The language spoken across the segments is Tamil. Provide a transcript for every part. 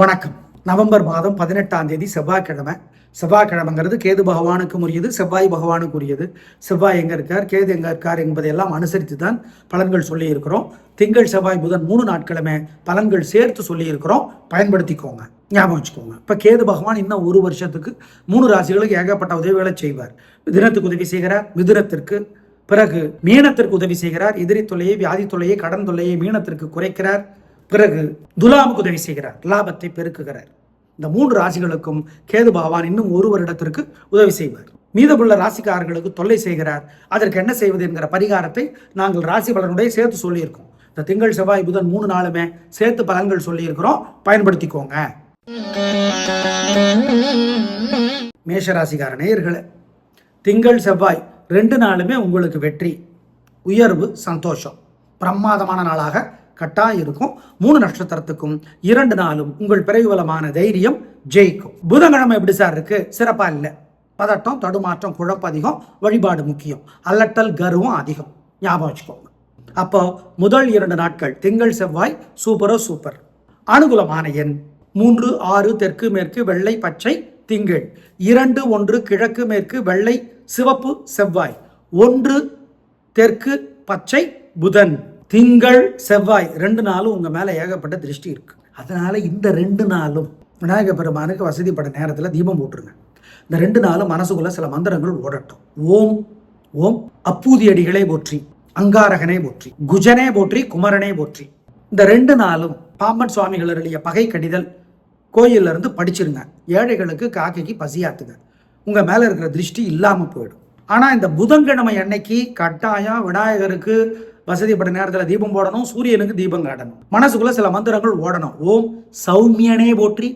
வணக்கம். நவம்பர் மாதம் பதினெட்டாம் தேதி செவ்வாய்க்கிழமை. செவ்வாய்க்கிழமைங்கிறது கேது பகவானுக்கு உரியது செவ்வாய் பகவானுக்கு உரியது. செவ்வாய் எங்கே இருக்கார் கேது எங்கே இருக்கார் என்பதையெல்லாம் அனுசரித்து தான் பலன்கள் சொல்லியிருக்கிறோம். திங்கள் செவ்வாய் புதன் மூணு நாட்களுமே பலன்கள் சேர்த்து சொல்லியிருக்கிறோம். பயன்படுத்திக்கோங்க ஞாபகம் வச்சுக்கோங்க. இப்போ கேது பகவான் இன்னும் ஒரு வருஷத்துக்கு மூணு ராசிகளுக்கு ஏகப்பட்ட உதவிகளை செய்வார். தினத்துக்கு உதவி செய்கிறார் மிதுனத்திற்கு பிறகு மீனத்திற்கு உதவி செய்கிறார் எதிரி தொல்லையை வியாதி தொல்லையை கடன் தொல்லையை மீனத்திற்கு குறைக்கிறார். பிறகு துலாமுக்கு உதவி செய்கிறார் லாபத்தை பெருக்குகிறார். இந்த மூன்று ராசிகளுக்கும் கேது பகவான் இன்னும் ஒரு வருடத்திற்கு உதவி செய்வார். மீதமுள்ள ராசிக்காரர்களுக்கு தொல்லை செய்கிறார். அதற்கு என்ன செய்வது என்கிற பரிகாரத்தை நாங்கள் ராசி பலனுடைய சேர்த்து சொல்லியிருக்கோம். இந்த திங்கள் செவ்வாய் புதன் மூணு நாளுமே சேர்த்து பலன்கள் சொல்லியிருக்கிறோம். பயன்படுத்திக்கோங்க. மேஷ ராசிக்கார நேயர்களே திங்கள் செவ்வாய் ரெண்டு நாளுமே உங்களுக்கு வெற்றி உயர்வு சந்தோஷம். பிரமாதமான நாளாக கட்டாயம் இருக்கும் மூணு நட்சத்திரத்துக்கும் இரண்டு நாளும் உங்கள் பிறகுபலமான தைரியம் ஜெயிக்கும். புதன்கிழமை எப்படி சார் இருக்கு? சிறப்பா இல்லை. பதட்டம் தடுமாற்றம் குழப்பம் அதிகம். வழிபாடு முக்கியம். அல்லட்டல் கர்வம் அதிகம். ஞாபகம் வச்சுக்கோங்க. அப்போ முதல் இரண்டு நாட்கள் திங்கள் செவ்வாய் சூப்பரோ சூப்பர். அனுகூலமான எண் மூன்று ஆறு தெற்கு மேற்கு வெள்ளை பச்சை திங்கள். இரண்டு ஒன்று கிழக்கு மேற்கு வெள்ளை சிவப்பு செவ்வாய். ஒன்று தெற்கு பச்சை புதன். திங்கள் செவ்வாய் ரெண்டு நாளும் உங்கள் மேலே ஏகப்பட்ட திருஷ்டி இருக்குது அதனால் இந்த ரெண்டு நாளும் விநாயக பெருமானுக்கு வசதிப்பட்ட நேரத்தில் தீபம் போட்டுருங்க. இந்த ரெண்டு நாளும் மனசுக்குள்ளே சில மந்திரங்கள் ஓடட்டும். ஓம் ஓம் அப்பூதியடிகளே போற்றி அங்காரகனே போற்றி குஜனே போற்றி குமரனே போற்றி. இந்த ரெண்டு நாளும் பாம்பன் சுவாமிகள் எழுதிய பகை கடிதல் கோயில்ல இருந்து படிச்சிருங்க. ஏழைகளுக்கு காக்கைக்கு பசியாத்துங்க. உங்கள் மேலே இருக்கிற திருஷ்டி இல்லாமல் போயிடும். ஆனால் இந்த புதன்கிழமை அன்னைக்கு கட்டாயம் விநாயகருக்கு வசதிப்பட்ட நேரத்தில் தீபம் போடணும் சூரியனுக்கு தீபம் காட்டணும். மனசுக்குள்ள சில மந்திரங்கள் ஓடணும். ஓம் சௌமியனே போற்றி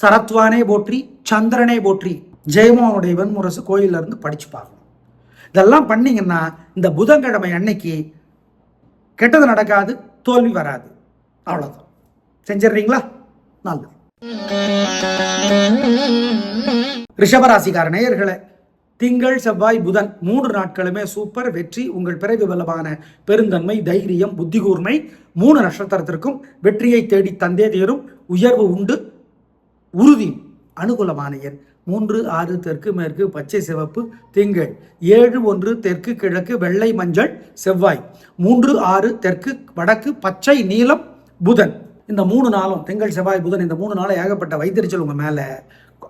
சரத்வானே போற்றி சந்திரனே போற்றி ஜெயமோனுடைய வெண்முரசு கோயில்ல இருந்து படிச்சு பார்க்கணும். இதெல்லாம் பண்ணீங்கன்னா இந்த புதன்கிழமை அன்னைக்கு கெட்டது நடக்காது தோல்வி வராது. அவ்வளோதான் செஞ்சிடுறீங்களா? நல்லது. ரிஷபராசிக்கார நேயர்களை திங்கள் செவ்வாய் புதன் மூன்று நாட்களுமே சூப்பர் வெற்றி உங்கள் பிறகு வல்லமான பெருந்தன்மை தைரியம் புத்தி கூர்மை மூணு நட்சத்திரத்திற்கும் வெற்றியை தேடி தந்தே தேரும். உயர்வு உண்டு. உறுதி அனுகூலமான எண். மூன்று ஆறு தெற்கு மேற்கு பச்சை சிவப்பு திங்கள். ஏழு ஒன்று தெற்கு கிழக்கு வெள்ளை மஞ்சள் செவ்வாய். மூன்று ஆறு தெற்கு வடக்கு பச்சை நீலம் புதன். இந்த மூணு நாளும் திங்கள் செவ்வாய் புதன் இந்த மூணு நாளும் ஏகப்பட்ட வைத்தறிச்சல் உங்கள் மேலே.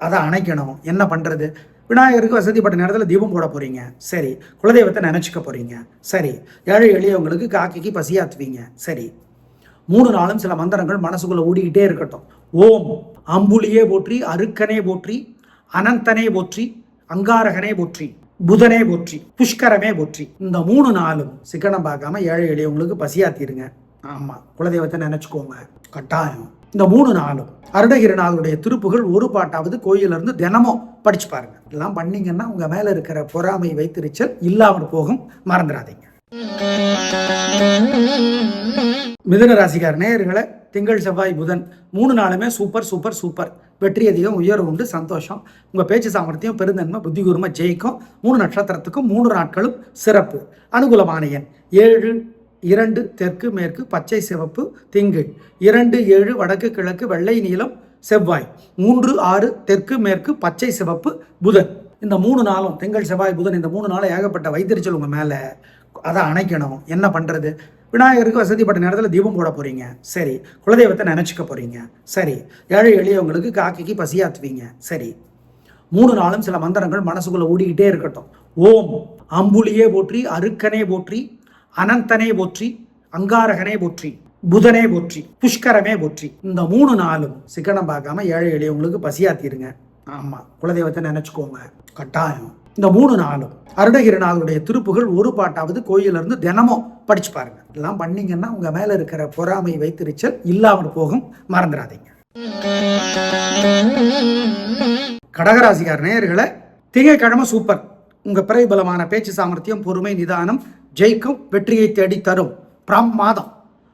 அதை அணைக்கணும். என்ன பண்ணுறது விநாயகருக்கு வசதிப்பட்ட நேரத்தில் தீபம் போட போகிறீங்க சரி. குலதெய்வத்தை நினச்சிக்க போகிறீங்க சரி. ஏழை எளியவங்களுக்கு காக்கைக்கு பசியாத்துவீங்க. சரி. மூணு நாளும் சில மந்திரங்கள் மனசுக்குள்ள ஓடிக்கிட்டே இருக்கட்டும். ஓம். அம்புலியே போற்றி அருக்கனே போற்றி அனந்தனே போற்றி அங்காரகனே போற்றி புதனே போற்றி புஷ்கரமே போற்றி. இந்த மூணு நாளும் சிக்கனம் பார்க்காம ஏழை எளியவங்களுக்கு பசியாத்திருங்க ஆமா. குலதெய்வத்தை நினைச்சுக்கோங்க. கட்டாயம். இந்த மூணு நாளும் அருணகிரிநாதருடைய திருப்புகள் ஒரு பாட்டாவது கோயிலிருந்து தினமும் படிச்சு பாருங்க. இதெல்லாம் பண்ணீங்கன்னா உங்க மேல இருக்கிற பொறாமை வைத்திருச்சல் இல்லாமல் போகும். மறந்துடாதீங்க. மிதுன ராசிகார் நேயர்களை திங்கள் செவ்வாய் புதன் மூணு நாளுமே சூப்பர் சூப்பர் சூப்பர் வெற்றி அதிகம் உயர்வு உண்டு சந்தோஷம். உங்கள் பேச்சு சாமர்த்தியம் பெருந்தன்மை புத்தி கூர்மை ஜெயிக்கும். மூணு நட்சத்திரத்துக்கும் மூணு நாட்களும் சிறப்பு. அனுகூலமான எண் ஏழு இரண்டு தெற்கு மேற்கு பச்சை சிவப்பு திங்கள் இரண்டு ஏழு வடக்கு கிழக்கு வெள்ளை நீளம் செவ்வாய். மூன்று ஆறு தெற்கு மேற்கு பச்சை சிவப்பு புதன். இந்த மூணு நாளும் திங்கள் செவ்வாய் புதன் இந்த மூணு நாளும் ஏகப்பட்ட வைத்திருச்சல் உங்கள் மேலே. அதை அணைக்கணும். என்ன பண்ணுறது விநாயகருக்கு வசதிப்பட்ட நேரத்தில் தீபம் போட போகிறீங்க சரி. குலதெய்வத்தை நினச்சிக்க போகிறீங்க சரி. ஏழை எளியவங்களுக்கு காக்கைக்கு பசியாத்துவீங்க. சரி. மூணு நாளும் சில மந்திரங்கள் மனசுக்குள்ளே ஓடிக்கிட்டே இருக்கட்டும். ஓம். அம்புலியே போற்றி அருக்கனே போற்றி அனந்தனே போற்றி அங்காரகனே போற்றி புதனே போற்றி புஷ்கரமே போற்றி. இந்த மூணு நாளும் சிக்கனம் பார்க்காம ஏழை எளியவங்களுக்கு பசியாத்திருங்க. ஆமா குலதெய்வத்தை நினைச்சுக்கோங்க. கட்டாயம். இந்த மூணு நாளும் அருணகிரிநாதருடைய திருப்புகள் ஒரு பாட்டாவது கோயிலிருந்து இருந்து தினமும் படிச்சு பாருங்க. இதெல்லாம் பண்ணீங்கன்னா உங்க மேல இருக்கிற பொறாமை வைத்திருச்சல் இல்லாமல் போகும். மறந்துடாதீங்க. கடகராசிகார் நேயர்களை திங்கட்கிழமை சூப்பர். உங்க பிரபலமான பேச்சு சாமர்த்தியம் பொறுமை நிதானம் ஜெயிக்கும் வெற்றியை தேடி தரும் பிரமாதம்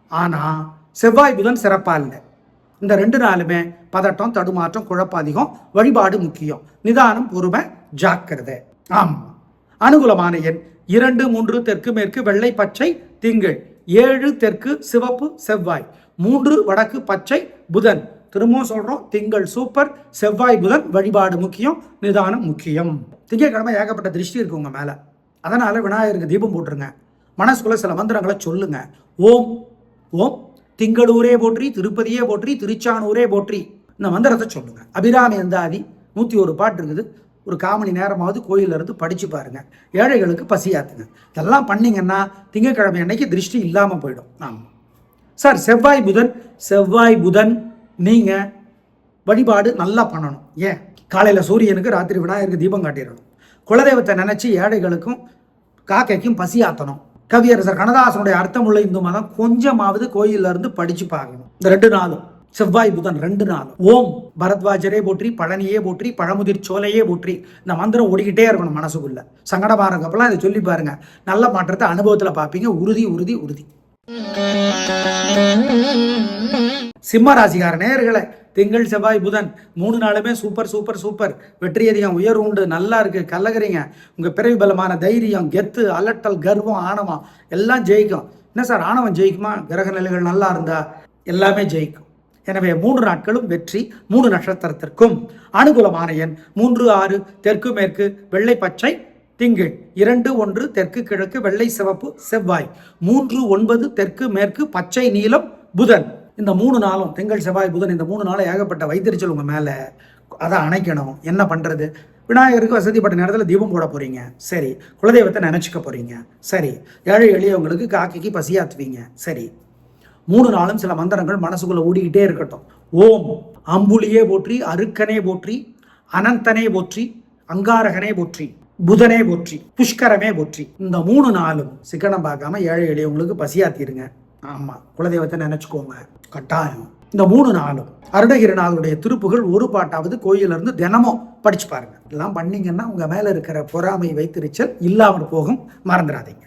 ஆனால் செவ்வாய் புதன் சிறப்பாக இல்லை. இந்த ரெண்டு நாளுமே பதட்டம் தடுமாற்றம் குழப்பம் அதிகம் வழிபாடு முக்கியம். நிதானம் பொறுமை ஜாக்கிரதை. ஆம். அனுகூலமான எண் இரண்டு மூன்று தெற்கு மேற்கு வெள்ளை பச்சை திங்கள். ஏழு தெற்கு சிவப்பு செவ்வாய். மூன்று வடக்கு பச்சை புதன். திரும்பவும் சொல்கிறோம் திங்கள் சூப்பர் செவ்வாய் புதன் வழிபாடு முக்கியம் நிதானம் முக்கியம். திங்கட்கிழமை ஏகப்பட்ட திருஷ்டி இருக்கு உங்கள் மேலே. அதனால் விநாயகருக்கு தீபம் போட்டுருங்க. மனசுக்குள்ள சில மந்திரங்களை சொல்லுங்க. ஓம் ஓம் திங்களூரே போற்றி திருப்பதியே போற்றி திருச்சானூரே போற்றி. இந்த மந்திரத்தை சொல்லுங்க. அபிராமி அந்தாதி நூற்றி ஒரு பாட்டு இருக்குது. ஒரு காமணி நேரமாவது கோயிலில் இருந்து படிச்சு பாருங்க. ஏழைகளுக்கு பசியாத்துங்க இதெல்லாம் பண்ணீங்கன்னா திங்கக்கிழமை அன்னைக்கு திருஷ்டி இல்லாமல் போயிடும். ஆமாம் சார் செவ்வாய் புதன் செவ்வாய் புதன் நீங்கள் வழிபாடு நல்லா பண்ணணும். ஏன்? காலையில் சூரியனுக்கு ராத்திரி விநாயகருக்கு தீபம் காட்டிடணும். குலதெய்வத்தை நினச்சி ஏழைகளுக்கும் காக்கைக்கும் பசி ஆத்தணும் கவியரசர் கண்ணதாசனுடைய அர்த்தமுள்ள இந்து மதம் கொஞ்சமாவது கோயில்ல இருந்து படிச்சு பார்க்கணும். இந்த ரெண்டு நாளும் செவ்வாய் புதன் ரெண்டு நாள் ஓம் பரத்வாஜரே போற்றி பழனியே போற்றி பழமுதிர் சோலையே போற்றி. இந்த மந்திரம் ஓடிக்கிட்டே இருக்கணும் மனசுக்குள்ள. சங்கடமா இருக்கப்பெல்லாம் இதை சொல்லி பாருங்க. நல்ல மாற்றத்தை அனுபவத்தில் பார்ப்பீங்க. உறுதி உறுதி உறுதி. சிம்ம ராசிகார திங்கள் செவ்வாய் புதன். மூணு நாளுமே சூப்பர் சூப்பர் சூப்பர். வெற்றி அதிகம் உயர்வு உண்டு நல்லா இருக்கு. கலகிறீங்க. உங்க பிறவி பலமான தைரியம் கெத்து அலட்டல் கர்வம் ஆணவம் எல்லாம் ஜெயிக்கும். என்ன சார் ஆணவம் ஜெயிக்குமா? கிரக நிலைகள் நல்லா இருந்தா எல்லாமே ஜெயிக்கும். எனவே மூன்று நாட்களும் வெற்றி மூணு நட்சத்திரத்திற்கும். அனுகூலமான எண் மூன்று ஆறு தெற்கு மேற்கு வெள்ளை பச்சை திங்கள். இரண்டு ஒன்று தெற்கு கிழக்கு வெள்ளை சிவப்பு செவ்வாய். மூன்று ஒன்பது தெற்கு மேற்கு பச்சை நீலம் புதன். இந்த மூணு நாளும் திங்கள் செவ்வாய் புதன் இந்த மூணு நாளும் ஏகப்பட்ட வைத்தறிச்சல் உங்கள் மேலே. அதை அணைக்கணும். என்ன பண்ணுறது விநாயகருக்கு வசதிப்பட்ட நேரத்தில் தீபம் போட போகிறீங்க சரி. குலதெய்வத்தை நினச்சிக்க போகிறீங்க சரி. ஏழை எளியவங்களுக்கு காக்கைக்கு பசியாத்துவீங்க. சரி. மூணு நாளும் சில மந்திரங்கள் மனசுக்குள்ளே ஓடிக்கிட்டே இருக்கட்டும். ஓம். அம்புலியே போற்றி அருக்கனே போற்றி அனந்தனே போற்றி அங்காரகனே போற்றி புதனே போற்றி புஷ்கரமே போற்றி. இந்த மூணு நாளும் சிக்கனம் பார்க்காம ஏழை எளியவங்களுக்கு பசியாத்திருங்க. ஆமா குலதெய்வத்தை நினச்சிக்கோங்க. கட்டாயம். இந்த மூணு நாளும் அருணகிரிநாதருடைய திருப்புகள் ஒரு பாட்டாவது கோயில்ல இருந்து தினமும் படிச்சு பாருங்க. இதெல்லாம் பண்ணீங்கன்னா உங்க மேல இருக்கிற பொறாமை வைத்திருச்சல் இல்லாமல் போகும். மறந்துடாதீங்க.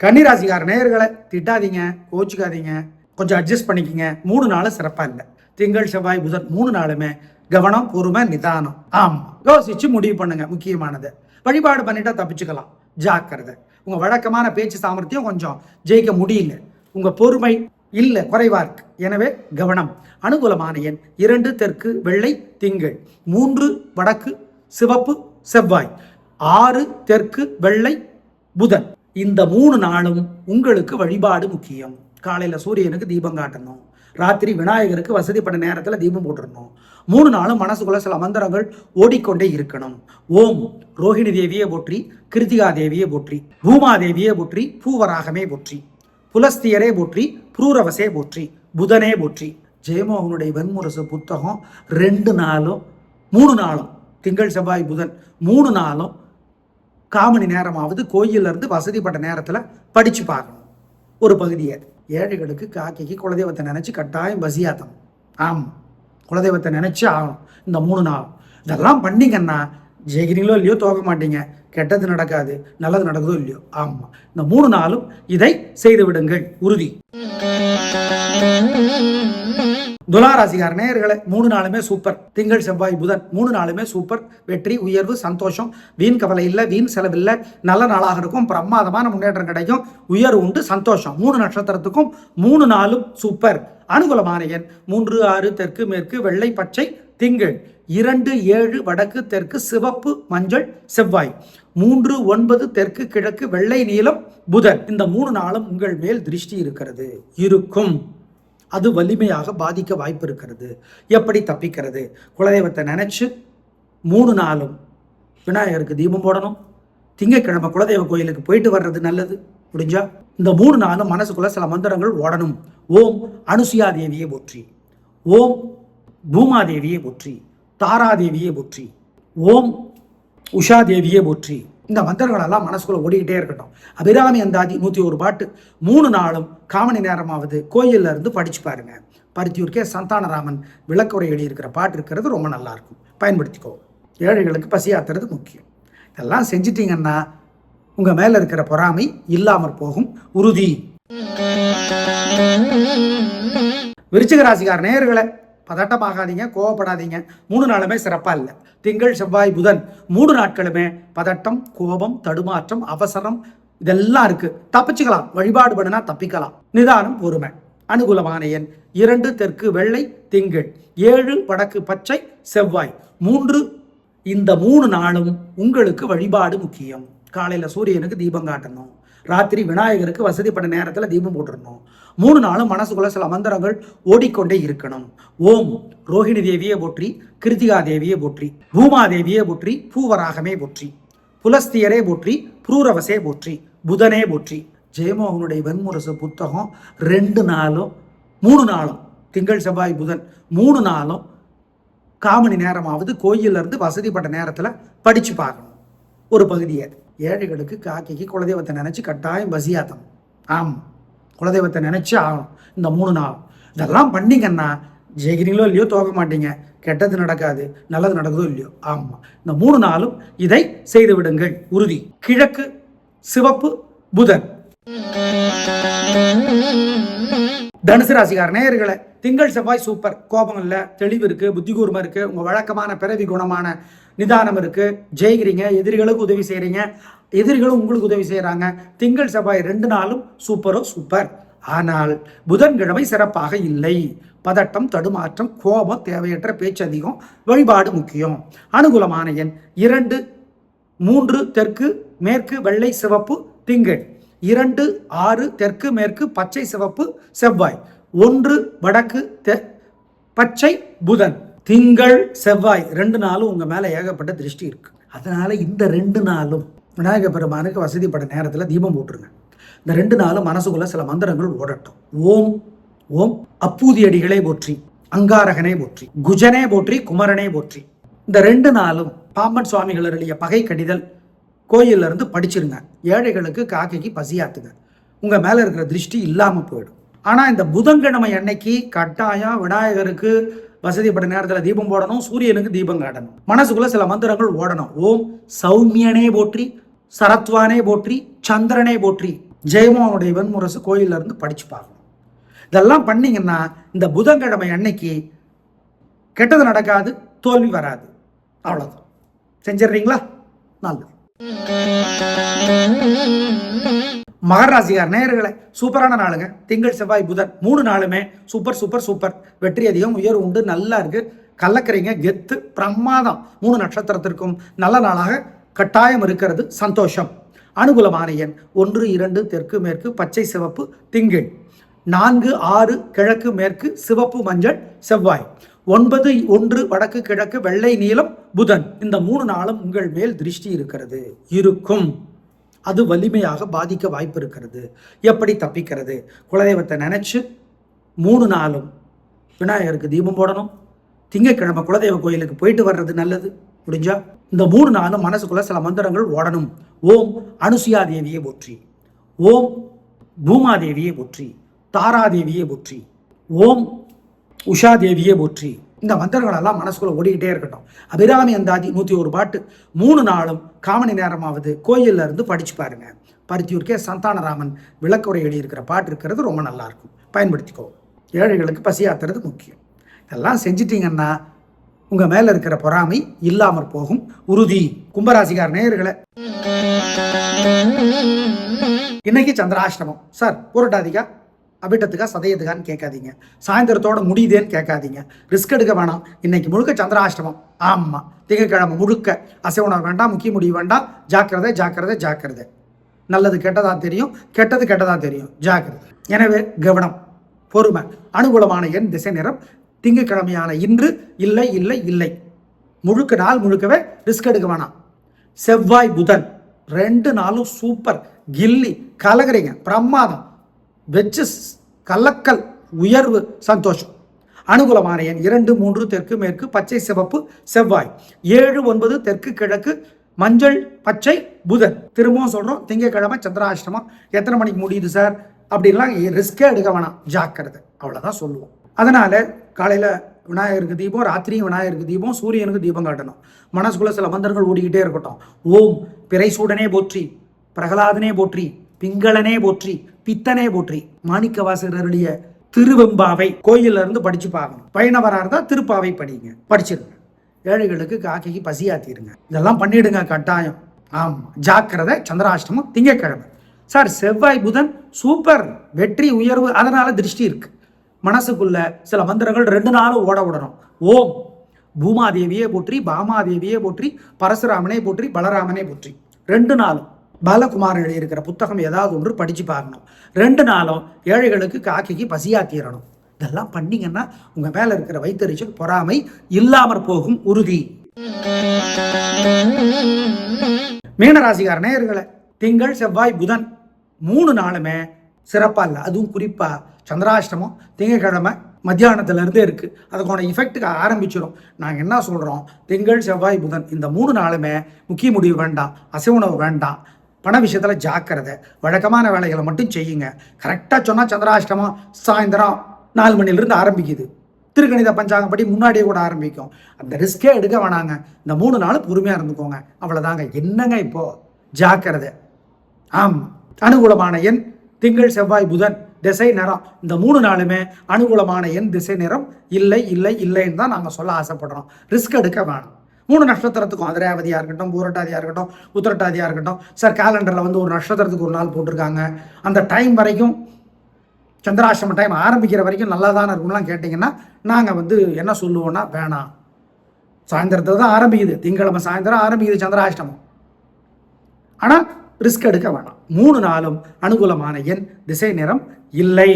கன்னிராசிக்கார நேயர்களை திட்டாதீங்க கோச்சுக்காதீங்க. கொஞ்சம் அட்ஜஸ்ட் பண்ணிக்கங்க. மூணு நாளும் சிறப்பா இல்லை. திங்கள் செவ்வாய் புதன் மூணு நாளுமே கவனம் பொறுமை நிதானம். ஆமா. யோசிச்சு முடிவு பண்ணுங்க முக்கியமானது. வழிபாடு பண்ணிட்டா தப்பிச்சுக்கலாம். ஜாக்கிரதை. உங்க வழக்கமான பேச்சு சாமர்த்தியம் கொஞ்சம் ஜெயிக்க முடியல. உங்க பொறுமை இல்லை குறைவா இருக்கு. எனவே கவனம். அனுகூலமான எண் இரண்டு தெற்கு வெள்ளை திங்கள். மூன்று வடக்கு சிவப்பு செவ்வாய். ஆறு தெற்கு வெள்ளை புதன். இந்த மூணு நாளும் உங்களுக்கு வழிபாடு முக்கியம். காலையில சூரியனுக்கு தீபம் காட்டணும். ராத்திரி விநாயகருக்கு வசதிப்பட்ட நேரத்தில் தீபம் போட்டுடணும். மூணு நாளும் மனசுக்குள்ள சில மந்திரங்கள் ஓடிக்கொண்டே இருக்கணும். ஓம் ரோஹிணி தேவியை போற்றி கிருத்திகா தேவியை போற்றி பூமா தேவியை போற்றி பூவராகமே போற்றி புலஸ்தியரே போற்றி புரூரவசே போற்றி புதனே போற்றி. ஜெயமோகனுடைய வெண்முரசு புத்தகம் ரெண்டு நாளும் மூணு நாளும் திங்கள் செவ்வாய் புதன் மூணு நாளும் காமணி நேரமாவது கோயிலிருந்து வசதிப்பட்ட நேரத்தில் படித்து பார்க்கணும். ஒரு பகுதியை ஏழைகளுக்கு காக்கைக்கு குலதெய்வத்தை நினச்சி கட்டாயம் பசியாத்தணும். ஆமாம் குலதெய்வத்தை நினச்சி ஆகணும். இந்த மூணு நாள் இதெல்லாம் பண்ணிங்கன்னா ஜெயிக்கிறீங்களோ இல்லையோ தோக்க மாட்டீங்க. கெட்டது நடக்காது நல்லது நடக்குதோ இல்லையோ. ஆமாம் இந்த மூணு நாளும் இதை செய்து விடுங்கள். உறுதி. துலாராசிகார நேயர்களை மூணு நாளுமே சூப்பர். திங்கள் செவ்வாய் புதன். மூணு நாளுமே சூப்பர். வெற்றி உயர்வு சந்தோஷம். வீண் கவலை இல்லை வீண் செலவில்லை நல்ல நாளாக இருக்கும். பிரமாதமான முன்னேற்றம் கிடைக்கும். உயர்வு உண்டு சந்தோஷம். மூணு நட்சத்திரத்துக்கும் மூணு நாளும் சூப்பர். அனுகூலமான எண் மூன்று ஆறு தெற்கு மேற்கு வெள்ளை பச்சை திங்கள். இரண்டு ஏழு வடக்கு தெற்கு சிவப்பு மஞ்சள் செவ்வாய். மூன்று ஒன்பது தெற்கு கிழக்கு வெள்ளை நீளம் புதன். இந்த மூணு நாளும் உங்கள் மேல் திருஷ்டி இருக்கிறது. இருக்கும். அது வலிமையாக பாதிக்க வாய்ப்பு இருக்கிறது. எப்படி தப்பிக்கிறது? குலதெய்வத்தை நினைச்சு மூணு நாளும் விநாயகருக்கு தீபம் போடணும். திங்கட்கிழமை குலதெய்வ கோயிலுக்கு போயிட்டு வர்றது நல்லது. முடிஞ்சா இந்த மூணு நாளும் மனசுக்குள்ள சில மந்திரங்கள் ஓடணும். ஓம் அனுசுயா தேவியை போற்றி. ஓம் பூமாதேவியை போற்றி. தாராதேவியை போற்றி. ஓம் உஷாதேவியே போற்றி. இந்த மந்திரங்களெல்லாம் மனசுக்குள்ள ஓடிக்கிட்டே இருக்கட்டும். அபிராமி அந்தாதி நூற்றி ஒரு பாட்டு மூணு நாளும் காமணி நேரமாவது கோயில்ல இருந்து படித்து பாருங்க. பருத்தியூர்க்கே சந்தானராமன் விளக்குரை எழுதியிருக்கிற பாட்டு இருக்கிறது ரொம்ப நல்லாயிருக்கும். பயன்படுத்திக்கோ. ஏழைகளுக்கு பசியாத்துறது முக்கியம். இதெல்லாம் செஞ்சிட்டிங்கன்னா உங்கள் மேலே இருக்கிற பொறாமை இல்லாமற் போகும். உறுதி. விருச்சிக ராசிக்கார நேயர்களை பதட்டமாகாதீங்க கோவப்படாதீங்க. மூணு நாளுமே சிறப்பாக இல்லை. திங்கள் செவ்வாய் புதன் மூணு நாட்களுமே பதட்டம் கோபம் தடுமாற்றம் அவசரம் இதெல்லாம் இருக்குது தப்பிச்சுக்கலாம். வழிபாடு பண்ணினா தப்பிக்கலாம். நிதானம் பொறுமை. அனுகூலமான எண் இரண்டு தெற்கு வெள்ளை திங்கள். ஏழு வடக்கு பச்சை செவ்வாய். மூன்று இந்த மூணு நாளும் உங்களுக்கு வழிபாடு முக்கியம். காலையில் சூரியனுக்கு தீபம் காட்டணும். ராத்திரி விநாயகருக்கு வசதிப்பட்ட நேரத்தில் தீபம் போட்டுடணும். மூணு நாளும் மனசுக்குள்ள சில மந்திரங்கள் ஓடிக்கொண்டே இருக்கணும். ஓம் ரோஹிணி தேவியை போற்றி கிருத்திகா தேவியை போற்றி பூமா தேவியை போற்றி பூவராகமே போற்றி புலஸ்தியரே போற்றி புரூரவசே போற்றி புதனே போற்றி. ஜெயமோகனுடைய வெண்முரசு புத்தகம் ரெண்டு நாளும் மூணு நாளும் திங்கள் செவ்வாய் புதன் மூணு நாளும் காமணி நேரமாவது கோயிலிருந்து வசதிப்பட்ட நேரத்தில் படித்து பார்க்கணும். ஒரு பகுதியை ஏழைகளுக்கு காக்கைக்கு குலதெய்வத்தை நினச்சி கட்டாயம் பசியாத்தணும். ஆம். குலதெய்வத்தை நினச்சி ஆகணும். இந்த மூணு நாள் இதெல்லாம் பண்ணிங்கன்னா ஜெயிக்கிறீங்களோ இல்லையோ தோக்க மாட்டீங்க. கெட்டது நடக்காது. நல்லது நடக்குதோ இல்லையோ. ஆமாம் இந்த மூணு நாளும் இதை செய்து விடுங்கள். உறுதி. கிழக்கு சிவப்பு புதன். தனுசு ராசிகார் நேயர்களை திங்கள் செவ்வாய் சூப்பர். கோபம் இல்லை தெளிவு இருக்கு புத்தி கூர்மை இருக்கு உங்க வழக்கமான பிறவி குணமான நிதானம் இருக்கு ஜெயிக்கிறீங்க எதிரிகளுக்கு உதவி செய்யறீங்க எதிரிகளும் உங்களுக்கு உதவி செய்யறாங்க திங்கள் செவ்வாய் ரெண்டு நாளும் சூப்பரோ சூப்பர். ஆனால் புதன்கிழமை சிறப்பாக இல்லை. பதட்டம் தடுமாற்றம் கோபம் தேவையற்ற பேச்சு அதிகம் வழிபாடு முக்கியம். அனுகூலமான எண் இரண்டு மூன்று தெற்கு மேற்கு வெள்ளை சிவப்பு திங்கள். இரண்டு ஆறு தெற்கு மேற்கு பச்சை சிவப்பு செவ்வாய். ஒன்று வடக்கு தெ பச்சை புதன். திங்கள் செவ்வாய். ரெண்டு நாளும் உங்க மேல ஏகப்பட்ட திருஷ்டி இருக்கு. அதனால இந்த ரெண்டு நாளும் விநாயக பெருமானுக்கு வசதிப்பட்ட நேரத்தில் தீபம் போட்டுருங்க. இந்த ரெண்டு நாளும் மனசுக்குள்ள சில மந்திரங்கள் ஓடட்டும். ஓம் ஓம். அப்பூதி அடிகளை போற்றி அங்காரகனே போற்றி குஜனே போற்றி குமரனே போற்றி. இந்த ரெண்டு நாளும் பாம்பன் சுவாமிகள் அருளிய பகை கடிதல் கோயில்ல இருந்து படிச்சிருங்க. ஏழைகளுக்கு காக்கைக்கு பசியாத்துங்க. உங்கள் மேலே இருக்கிற திருஷ்டி இல்லாமல் போயிடும். ஆனால் இந்த புதன்கிழமை அன்னைக்கு கட்டாயம் விநாயகருக்கு வசதிப்பட்ட நேரத்தில் தீபம் போடணும் சூரியனுக்கு தீபம் காட்டணும். மனசுக்குள்ள சில மந்திரங்கள் ஓடணும். ஓம் சௌமியனே போற்றி சரத்வானே போற்றி சந்திரனே போற்றி ஜெயமோனுடைய வெண்முரசு கோயில்ல இருந்து படிச்சு பார்க்கணும். இதெல்லாம் பண்ணிங்கன்னா இந்த புதன்கிழமை அன்னைக்கு கெட்டது நடக்காது தோல்வி வராது. அவ்வளோதான் செஞ்சிடுறீங்களா? நல்லது. மகராசிகார் நேயர்களை சூப்பரான நாளுங்க. திங்கள் செவ்வாய் புதன் மூணு நாளுமே சூப்பர் சூப்பர் சூப்பர். வெற்றி அதிகம் உயர்வு உண்டு நல்லா இருக்கு. கலக்கறீங்க கெத்து பிரமாதம். மூணு நட்சத்திரத்திற்கும் நல்ல நாளாக கட்டாயம் இருக்கிறது சந்தோஷம். அனுகூலமான எண் ஒன்று இரண்டு தெற்கு மேற்கு பச்சை சிவப்பு திங்கள். நான்கு ஆறு கிழக்கு மேற்கு சிவப்பு மஞ்சள் செவ்வாய். ஒன்பது ஒன்று வடக்கு கிழக்கு வெள்ளை நீளம் புதன். இந்த மூணு நாளும் உங்கள் மேல் திருஷ்டி இருக்கிறது. இருக்கும். அது வலிமையாக பாதிக்க வாய்ப்பு இருக்கிறது. எப்படி தப்பிக்கிறது? குலதெய்வத்தை நினைச்சு மூணு நாளும் விநாயகருக்கு தீபம் போடணும். திங்கட்கிழமை குலதெய்வ கோயிலுக்கு போயிட்டு வர்றது நல்லது. முடிஞ்சா இந்த மூணு நாளும் மனசுக்குள்ள சில மந்திரங்கள் ஓடணும். ஓம் அனுசுயாதேவியை போற்றி. ஓம் பூமாதேவியை போற்றி. தாராதேவியை போற்றி. ஓம் உஷா தேவியே போற்றி. இந்த மந்திரங்கள் எல்லாம் மனசுக்குள்ள ஓடிக்கிட்டே இருக்கட்டும். அபிராமி அந்தாதி நூற்றி ஒரு பாட்டு மூணு நாளும் காமணி நேரமாவது கோயில்ல இருந்து படிச்சு பாருங்க. பருத்தியூர்க்கே சந்தானராமன் விளக்குரை எழுதியிருக்கிற பாட்டு இருக்கிறது ரொம்ப நல்லா இருக்கும். பயன்படுத்திக்கோ. ஏழைகளுக்கு பசியாத்துறது முக்கியம். இதெல்லாம் செஞ்சிட்டீங்கன்னா உங்க மேல இருக்கிற பொறாமை இல்லாமற் போகும். உறுதி. கும்பராசிகார் நேயர்களை. இன்னைக்கு சந்திராஷ்டமம். சார் புரட்டாதிகா அபிட்டத்துக்கா சதயத்துக்கான்னு கேட்காதீங்க. சாயந்தரத்தோட முடியுதேன்னு கேட்காதீங்க. ரிஸ்க் எடுக்க வேணாம். இன்னைக்கு முழுக்க சந்திராஷ்டமம். ஆமாம் திங்கக்கிழமை முழுக்க அசைவனம் வேண்டாம் முக்கிய முடிவு வேண்டாம். ஜாக்கிரதை ஜாக்கிரதை ஜாக்கிரதை. நல்லது கெட்டதாக தெரியும் கெட்டது கெட்டதாக தெரியும். ஜாக்கிரதை. எனவே கவனம் பொறுமை அனுகூலமான எண் திசை நிறம் திங்கக்கிழமையான இன்று இல்லை இல்லை இல்லை. முழுக்க நாள் முழுக்கவே ரிஸ்க் எடுக்க வேணாம். செவ்வாய் புதன். ரெண்டு நாளும் சூப்பர் கில்லி. கலகுறீங்க. பிரமாதம். வெச்சு கலக்கல் உயர்வு சந்தோஷம். அனுகூலமான எண் இரண்டு மூன்று தெற்கு மேற்கு பச்சை சிவப்பு செவ்வாய். ஏழு ஒன்பது தெற்கு கிழக்கு மஞ்சள் பச்சை புதன். திரும்பவும் சொல்கிறோம் திங்கக்கிழமை சந்திராஷ்டமம். எத்தனை மணிக்கு முடியுது சார் அப்படின்லாம் ரிஸ்கே எடுக்க வேணாம். ஜாக்கிரதை. அவ்வளோதான் சொல்லுவோம். அதனால் காலையில் விநாயகருக்கு தீபம் ராத்திரியும் விநாயகருக்கு தீபம் சூரியனுக்கு தீபம் காட்டணும். மனசுக்குள்ள சில மந்திரங்கள் ஓடிக்கிட்டே இருக்கட்டும். ஓம் பிறைசூடனே போற்றி பிரகலாதனே போற்றி பிங்களனே போற்றி பித்தனே போற்றி. மாணிக்க வாசகருடைய திருவெம்பாவை கோயில்ல இருந்து படிச்சு பார்க்கணும். பயணவரா இருந்தா திருப்பாவை படிங்க. படிச்சிருங்க. ஏழைகளுக்கு காக்கைக்கு பசியாத்திருங்க. இதெல்லாம் பண்ணிடுங்க கட்டாயம். ஆமாம் ஜாக்கிரதை சந்திராஷ்டமம் திங்கக்கிழமை. சார் செவ்வாய் புதன் சூப்பர் வெற்றி உயர்வு அதனால திருஷ்டி இருக்கு. மனசுக்குள்ள சில மந்திரங்கள் ரெண்டு நாளும் ஓட விடணும் ஓம். பூமாதேவியே போற்றி பாமாதேவியே போற்றி பரசுராமனே போற்றி பலராமனே போற்றி. ரெண்டு நாளும். பாலகுமாரன் எழுதியிருக்கிற புத்தகம் ஏதாவது ஒன்று படித்து பார்க்கணும். ரெண்டு நாளும் ஏழைகளுக்கு காக்கிக்கு பசியாக தீரணும். இதெல்லாம் பண்ணீங்கன்னா உங்கள் மேலே இருக்கிற வைத்தறிச்சல் பொறாமை இல்லாமற் போகும் உறுதி. மீனராசிகார நேயர்களை திங்கள் செவ்வாய் புதன் மூணு நாளுமே சிறப்பாக இல்லை. அதுவும் குறிப்பாக சந்திராஷ்டமம் திங்கக்கிழமை மத்தியானத்துல இருந்தே இருக்கு. அதுக்கான இஃபெக்ட்டுக்கு ஆரம்பிச்சிடும் நாங்கள் என்ன சொல்கிறோம் திங்கள் செவ்வாய் புதன் இந்த மூணு நாளுமே முக்கிய முடிவு வேண்டாம். அசைவுணவு வேண்டாம். பண விஷயத்தில் ஜாக்கிரதை வழக்கமான வேலைகளை மட்டும் செய்யுங்க. கரெக்டாக சொன்னால் சந்திராஷ்டமம் சாயந்தரம் நாலு மணிலிருந்து ஆரம்பிக்குது. திருக்கணித பஞ்சாங்கப்படி முன்னாடியே கூட ஆரம்பிக்கும். அந்த ரிஸ்கே எடுக்க வேணாங்க. இந்த மூணு நாள் பொறுமையாக இருந்துக்கோங்க. அவ்வளோதாங்க என்னங்க இப்போது ஜாக்கிரதை. ஆம். அனுகூலமான எண் திங்கள் செவ்வாய் புதன் திசை நிறம். இந்த மூணு நாளுமே அனுகூலமான எண் திசை நிறம். இல்லை இல்லை இல்லைன்னு தான் நாங்கள் சொல்ல ஆசைப்படுறோம். ரிஸ்க் எடுக்க வேணாம். மூணு நட்சத்திரத்துக்கும் அதிரேவதியாக இருக்கட்டும் பூரட்டாதியாக இருக்கட்டும் உத்திரட்டாதியாக இருக்கட்டும் சார் கேலண்டரில் வந்து ஒரு நட்சத்திரத்துக்கு ஒரு நாள் போட்டிருக்காங்க. அந்த டைம் வரைக்கும் சந்திராசிரம டைம் ஆரம்பிக்கிற வரைக்கும் நல்லா தானே இருக்கும்லாம் கேட்டிங்கன்னா நாங்கள் வந்து என்ன சொல்லுவோன்னா வேணாம் சாயந்தரத்தில் தான் ஆரம்பிக்குது. திங்கிழமை சாயந்தரம் ஆரம்பிக்குது சந்திராஷ்டமம். ஆனால் ரிஸ்க் எடுக்க வேணாம். மூணு நாளும் அனுகூலமான எண் திசை நிறம் இல்லை.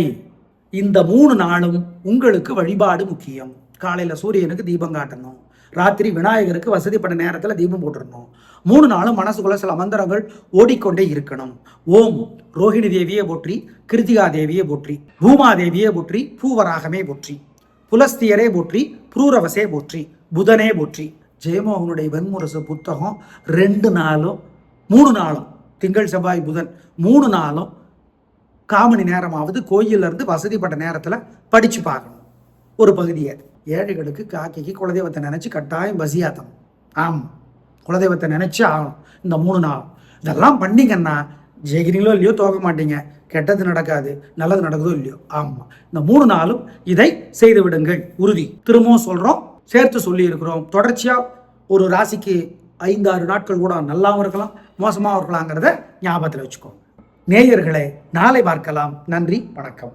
இந்த மூணு நாளும் உங்களுக்கு வழிபாடு முக்கியம். காலையில் சூரியனுக்கு தீபம் காட்டணும். ராத்திரி விநாயகருக்கு வசதிப்பட்ட நேரத்தில் தீபம் போட்டுடணும் மூணு நாளும் மனசுக்குள்ள சில மந்திரங்கள் ஓடிக்கொண்டே இருக்கணும். ஓம் ரோஹிணி தேவியே போற்றி கிருத்திகா தேவியே போற்றி பூமா தேவியே போற்றி பூவராகமே போற்றி புலஸ்தியரே போற்றி புரூரவசே போற்றி புதனே போற்றி. ஜெயமோகனுடைய வெண்முரசு புத்தகம் ரெண்டு நாளும் மூணு நாளும் திங்கள் செவ்வாய் புதன் மூணு நாளும் காமணி நேரமாவது கோயில்ல இருந்து வசதிப்பட்ட நேரத்தில் படித்து பார்க்கணும். ஒரு பகுதியை ஏழைகளுக்கு காக்கைக்கு குலதெய்வத்தை நினச்சி கட்டாயம் பசியாத்தணும். ஆம். குலதெய்வத்தை நினச்சி ஆகணும். இந்த மூணு நாள். இதெல்லாம் பண்ணிங்கன்னா ஜெயிக்கிறீங்களோ இல்லையோ தோக்க மாட்டீங்க. கெட்டது நடக்காது. நல்லது நடக்குதோ இல்லையோ. ஆமாம் இந்த மூணு நாளும் இதை செய்து விடுங்கள். உறுதி. திரும்பவும் சொல்கிறோம் சேர்த்து சொல்லி இருக்கிறோம் தொடர்ச்சியாக ஒரு ராசிக்கு ஐந்தாறு நாட்கள் கூட நல்லாவும் இருக்கலாம் மோசமாகவும் இருக்கலாங்கிறத ஞாபகத்தில் வச்சுக்கோங்க. நேயர்களை நாளை பார்க்கலாம். நன்றி வணக்கம்.